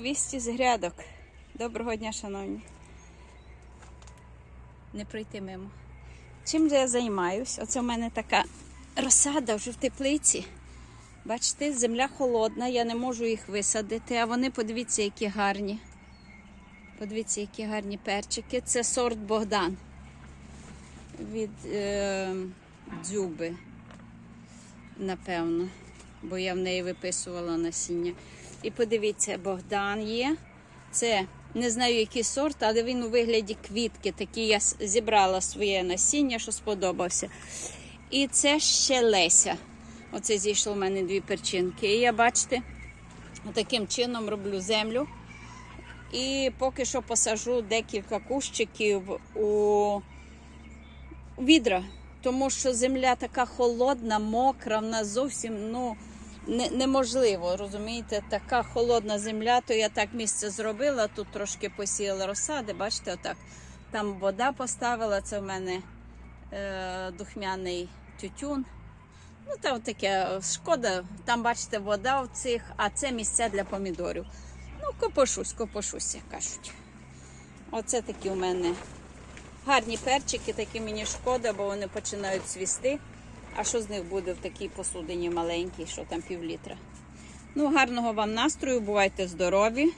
Вісті з грядок. Доброго дня, шановні. Не пройти мимо. Чим же я займаюсь? Оце в мене така розсада вже в теплиці. Бачите, земля холодна, я не можу їх висадити, а вони, подивіться, які гарні. Подивіться, які гарні перчики. Це сорт Богдан від е, дзюби, напевно, бо я в неї виписувала насіння. І подивіться, Богдан є. Це не знаю, який сорт, але він у вигляді квітки. Такі я зібрала своє насіння, що сподобався. І це ще Леся. Оце зійшло в мене дві перчинки. І я, бачите, таким чином роблю землю. І поки що посажу декілька кущиків у відра, тому що земля така холодна, мокра, вона зовсім ну, не, неможливо. Розумієте, така холодна земля, то я так місце зробила. Тут трошки посіяла розсади, бачите, отак. Там вода поставила, це в мене е, духмяний тютюн. Ну, та таке шкода. Там, бачите, вода в цих, а це місця для помідорів. Ну, копошусь, копошусь, як кажуть. Оце такі у мене гарні перчики, такі мені шкода, бо вони починають цвісти. А що з них буде в такій посудині маленькій, що там пів літра? Ну, гарного вам настрою, бувайте здорові.